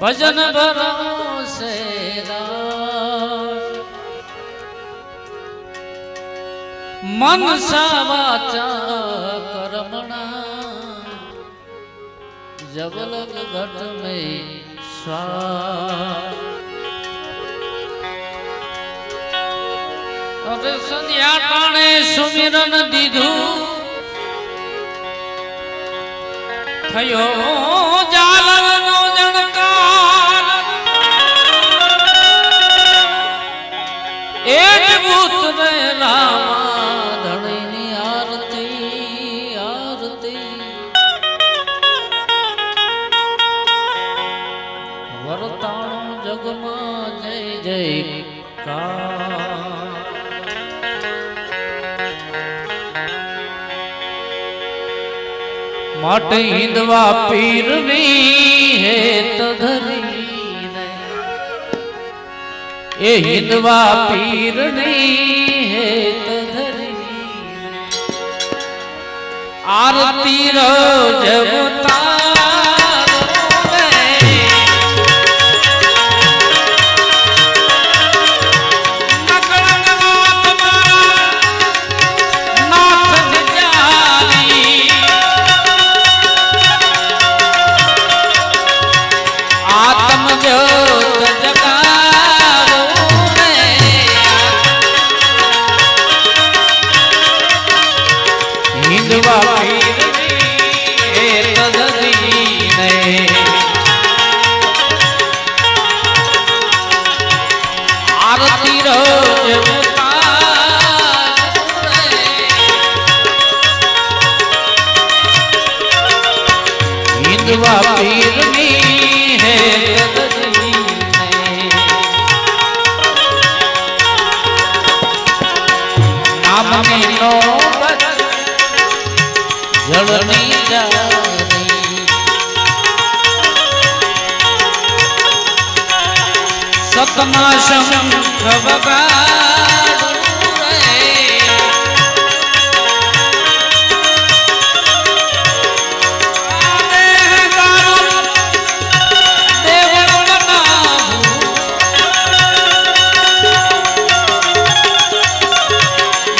ભજન ભરોસે મન સાવાચા કરમણા જબલક ઘટ મે સ્વા હવે સંધ્યા ટાણે સુમિરન દીધું. થયો માટે હિંદવા પીરની હેત ધરીને. એ હિંદવા પીરની હેત ધરીને. આરતી રોજ આરતી સતના શંખ વગાડું રે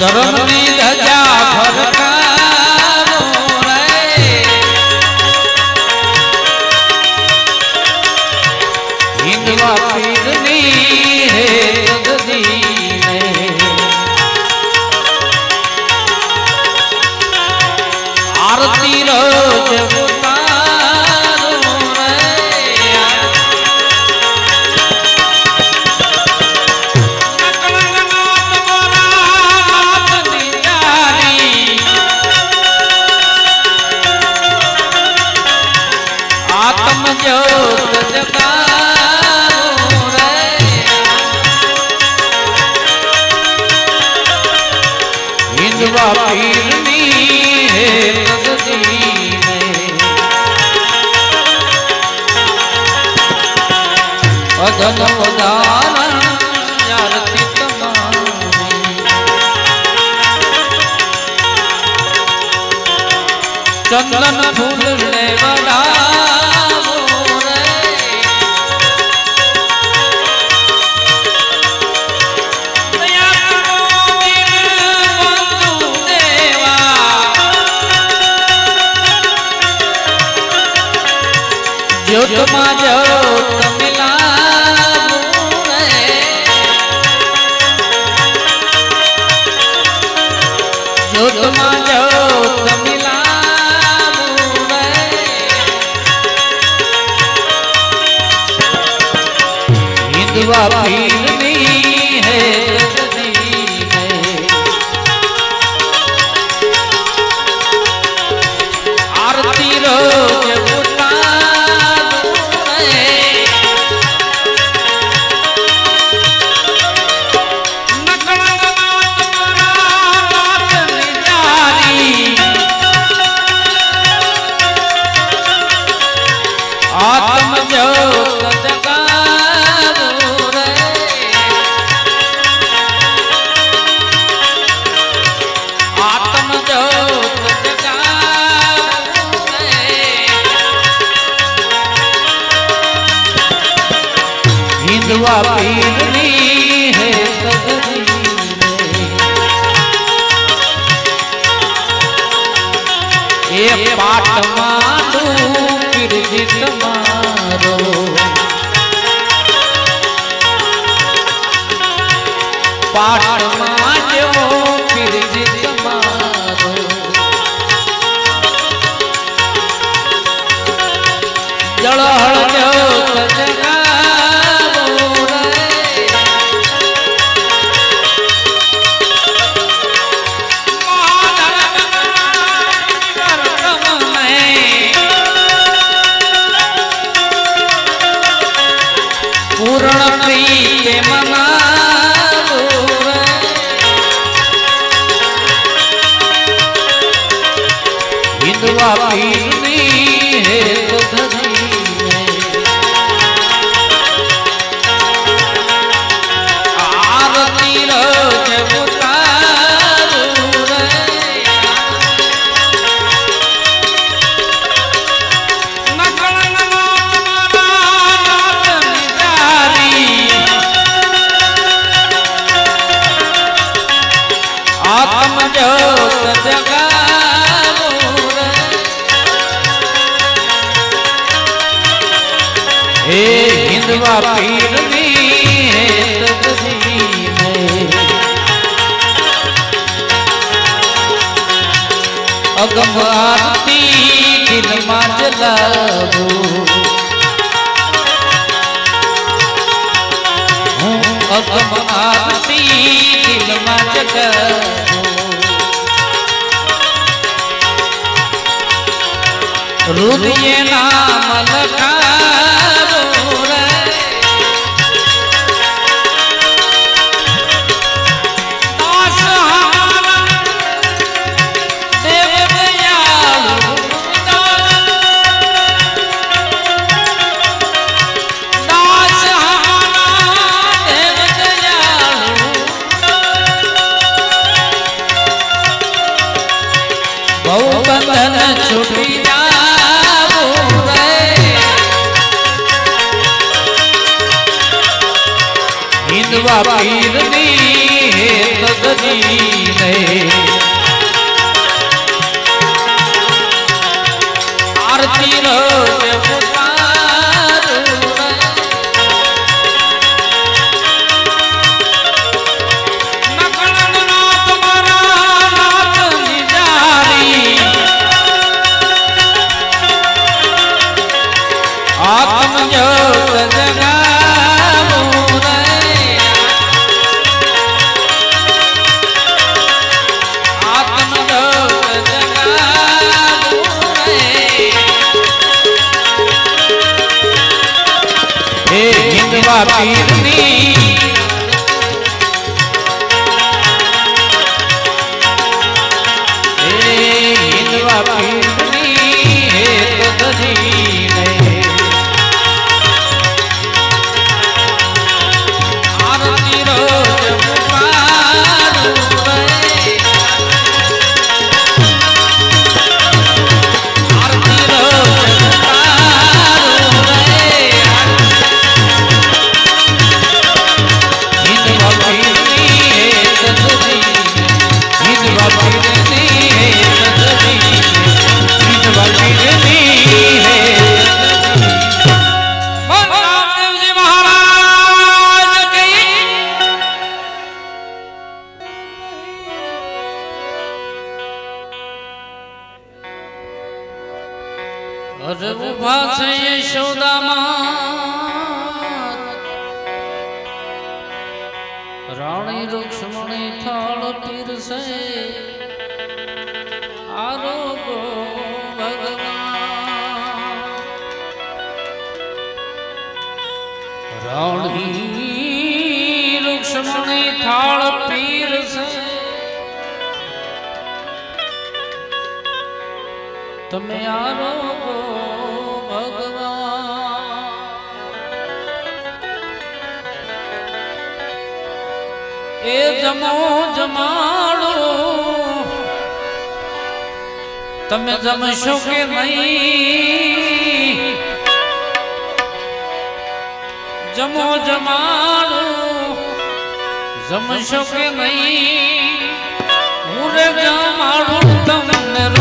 ધર્મની ધજા ફરકાવો રે હિંદવા અધન તમારી ચંદન ફૂલ ને જ્યોતમાં જ્યોત મિલાવું રે જ્યોતમાં હે હિંદવા પીરની હે તગદી ને અગમ આરતી દિલમાં જલાવો. હું અગમ આરતી દિલમાં જગાવો રુદિયે નામ લખાવો બંધન છૂટી જાવું રે. હિંદવા પીરની હે તગની રે. આરતી રોજ રાણી રૂક્ષ્મણી થાળ પીરસે. આરોગો ભગવાન. રાણી રૂક્ષ્મણી થાળ પીરસે. તમે આરોગો જમો જમાડો. તમે જમશો કે નહીં? જમો જમાડો. જમશો કે નહીં? હું રે જમાડું તમને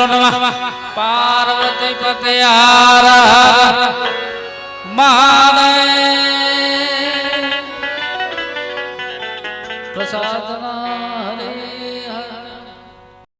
বলো না পার্বতী পতে আর মহারায়